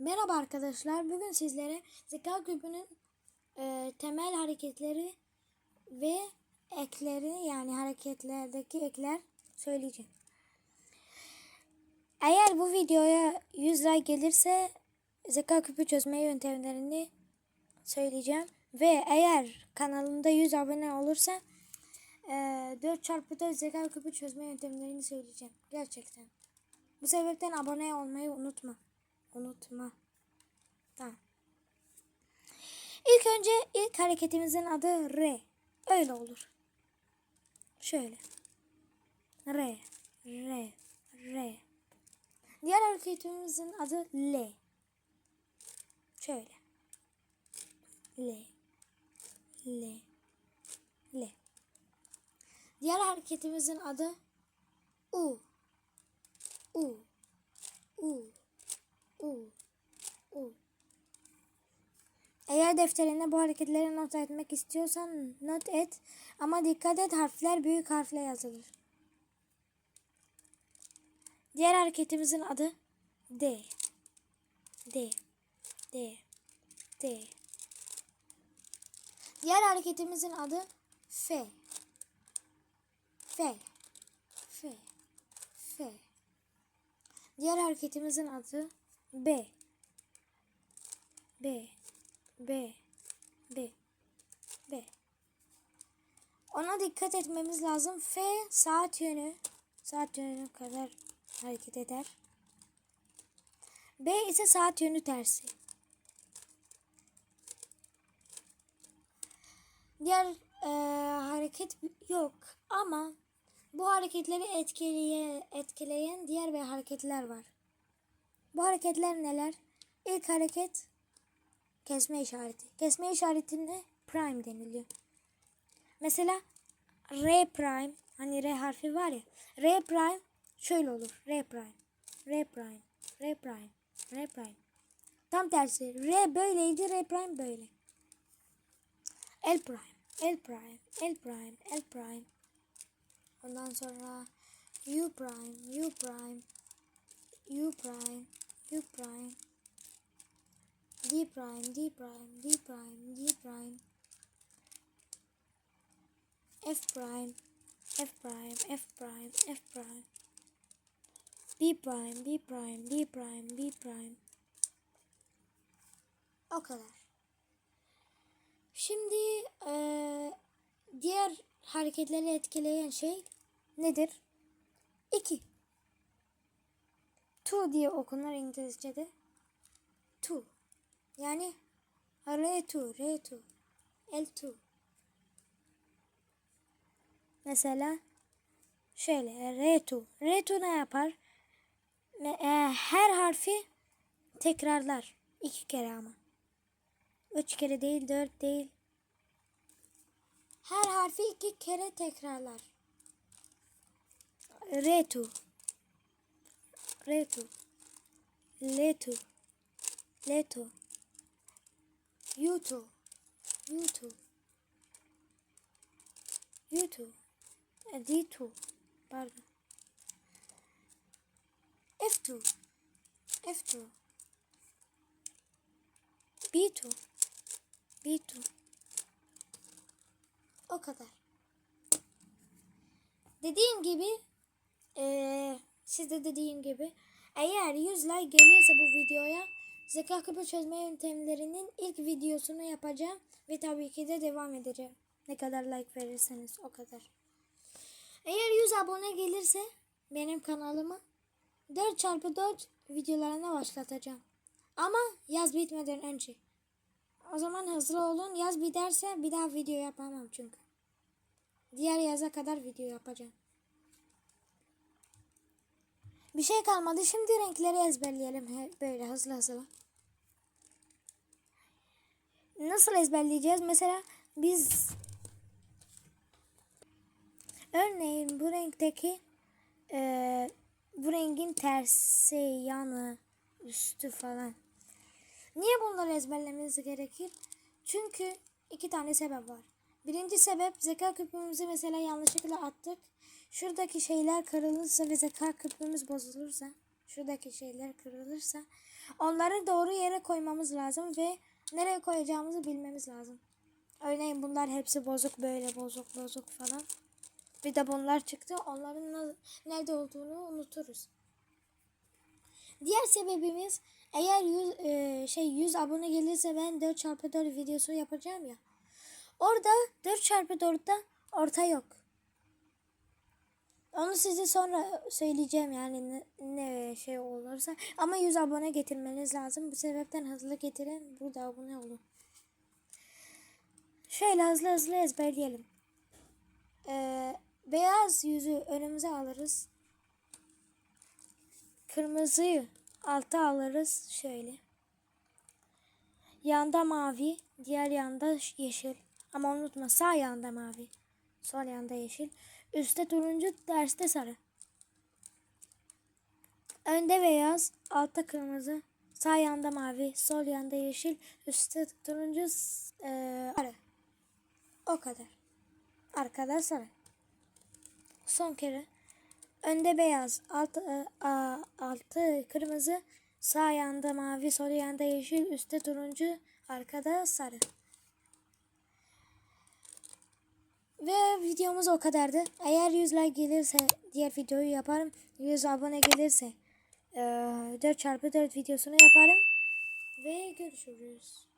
Merhaba arkadaşlar. Bugün sizlere zeka küpünün e, temel hareketleri ve ekleri yani hareketlerdeki ekler söyleyeceğim. Eğer bu videoya 100 like gelirse zeka küpü çözme yöntemlerini söyleyeceğim. Ve eğer kanalımda 100 abone olursa e, 4 çarpı 4 zeka küpü çözme yöntemlerini söyleyeceğim. Gerçekten. Bu sebepten abone olmayı unutma. Unutma. Tamam. İlk önce ilk hareketimizin adı R. Öyle olur. Şöyle. R. R. R. Diğer hareketimizin adı L. Şöyle. L. L. L. Diğer hareketimizin adı U. U. U. U. U. Eğer defterine bu hareketleri not etmek istiyorsan not et ama dikkat et harfler büyük harfle yazılır. Diğer hareketimizin adı D. D. D. D. Diğer hareketimizin adı F. F. F. F. Diğer hareketimizin adı B. B. B. B. B. Ona dikkat etmemiz lazım. F saat yönü. Saat yönü kadar hareket eder. B ise saat yönü tersi. Diğer e, hareket yok ama bu hareketleri etkileye, etkileyen diğer bir hareketler var. Bu hareketler neler? İlk hareket kesme işareti. Kesme işaretine prime deniliyor. Mesela R prime hani R harfi var ya. R prime şöyle olur. R prime. R prime. R prime. R prime. Tam tersi. R böyleydi. R prime böyle. L prime. L prime. L prime. L prime. Ondan sonra U prime. U prime. U prime. U prime. D prime, D prime, D prime, D prime. F prime, F prime, F prime, F prime. B prime, B prime, B prime, B prime. O kadar. Şimdi eee, diğer hareketleri etkileyen şey nedir? 2. To diye okunur İngilizce'de. To. Yani R2, R2, L2. Mesela şöyle R2. R2 ne yapar? E, Her harfi tekrarlar. iki kere ama. Üç kere değil, dört değil. Her harfi iki kere tekrarlar. R2. R2. L2. L2. YouTube, YouTube, YouTube, e, D2, pardon. F2, F2, B2, B2. O kadar. Dediğim gibi, eee sizde dediğim gibi, eğer 100 like gelirse bu videoya Zeka küpü çözme yöntemlerinin ilk videosunu yapacağım ve tabii ki de devam edeceğim. Ne kadar like verirseniz o kadar. Eğer 100 abone gelirse benim kanalıma 4x4 videolarına başlatacağım. Ama yaz bitmeden önce. O zaman hızlı olun. Yaz biterse bir daha video yapamam çünkü. Diğer yaza kadar video yapacağım. Bir şey kalmadı. Şimdi renkleri ezberleyelim he- böyle hızlı hızlı. Nasıl ezberleyeceğiz? Mesela biz örneğin bu renkteki eee, bu rengin tersi, yanı, üstü falan. Niye bunları ezberlememiz gerekir? Çünkü iki tane sebep var. Birinci sebep zeka küpümüzü mesela yanlışlıkla attık. Şuradaki şeyler kırılırsa ve zeka küpümüz bozulursa şuradaki şeyler kırılırsa onları doğru yere koymamız lazım ve nereye koyacağımızı bilmemiz lazım. Örneğin bunlar hepsi bozuk böyle bozuk bozuk falan. Bir de bunlar çıktı. Onların nerede olduğunu unuturuz. Diğer sebebimiz eğer 100 e, şey 100 abone gelirse ben 4x4 videosu yapacağım ya. Orada 4x4'da orta yok. Onu size sonra söyleyeceğim yani ne, ne şey olursa. Ama 100 abone getirmeniz lazım. Bu sebepten hızlı getirin. Burada abone olun. Şöyle hızlı hızlı ezberleyelim. Ee, beyaz yüzü önümüze alırız. Kırmızıyı alta alırız şöyle. Yanda mavi, diğer yanda yeşil. Ama unutma sağ yanda mavi, sol yanda yeşil. Üstte turuncu, derste sarı. Önde beyaz, altta kırmızı, sağ yanda mavi, sol yanda yeşil, üstte turuncu, eee, sarı. O kadar. Arkada sarı. Son kere. Önde beyaz, altı, e, a, altı kırmızı, sağ yanda mavi, sol yanda yeşil, üstte turuncu, arkada sarı. Ve videomuz o kadardı. Eğer 100 like gelirse diğer videoyu yaparım. 100 abone gelirse e, 4x4 videosunu yaparım. Ve görüşürüz.